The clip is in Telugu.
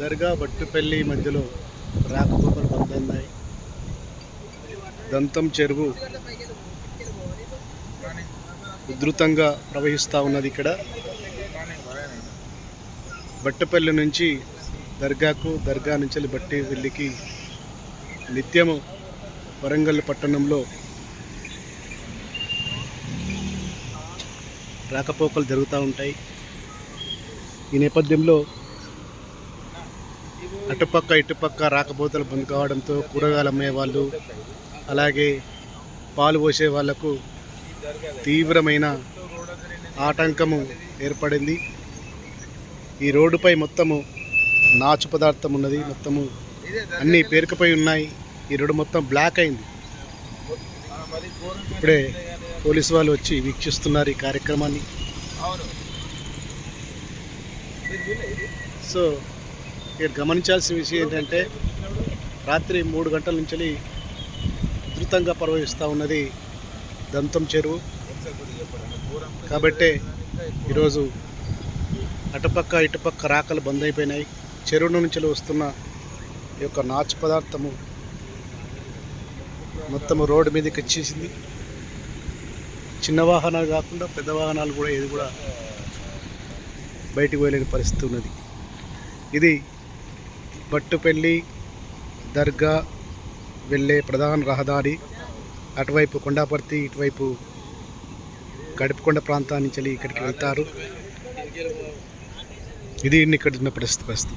దర్గా బట్టుపల్లి మధ్యలో రాకపోకలు బంద్ ఉన్నాయి దంతం చెరువు ఉధృతంగా ప్రవహిస్తూ ఉన్నది ఇక్కడ. బట్టపల్లి నుంచి దర్గాకు దర్గా నుంచి బట్టి వెళ్ళికి నిత్యము వరంగల్ పట్టణంలో రాకపోకలు జరుగుతూ ఉంటాయి. ఈ నేపథ్యంలో అటుపక్క ఇటుపక్క రాకపోతలు బంద్ కావడంతో కూరగాయలు అమ్మే వాళ్ళు అలాగే పాలు పోసే వాళ్ళకు తీవ్రమైన ఆటంకము ఏర్పడింది. ఈ రోడ్డుపై మొత్తము నాచు పదార్థం ఉన్నది. మొత్తము అన్నీ పేరుకుపోయి ఉన్నాయి. ఈ రోడ్డు మొత్తం బ్లాక్ అయింది. ఇప్పుడే పోలీసు వాళ్ళు వచ్చి వీక్షిస్తున్నారు ఈ కార్యక్రమాన్ని. సో ఇక్కడ గమనించాల్సిన విషయం ఏంటంటే రాత్రి మూడు గంటల నుంచి ఉధృతంగా ప్రవహిస్తూ ఉన్నది దంతం చెరువు. కాబట్టే ఈరోజు అటుపక్క ఇటుపక్క రాకలు బంద్ అయిపోయినాయి. చెరువు నుంచి వస్తున్న ఈ యొక్క నాచు పదార్థము మొత్తము రోడ్డు మీదకి వచ్చేసింది. చిన్న వాహనాలు కాకుండా పెద్ద వాహనాలు కూడా ఇది కూడా బయటికి వెళ్ళలేని పరిస్థితి ఉన్నది. ఇది బట్టుపెల్లి దర్గా వెళ్ళే ప్రధాన రహదారి అటువైపు కొండాపర్తి ఇటువైపు గడిపకొండ ప్రాంతాన్ని నుంచి ఇక్కడికి వెళ్తారు. ఇది ఇక్కడ ఉన్న పరిస్థితి పరిస్థితి.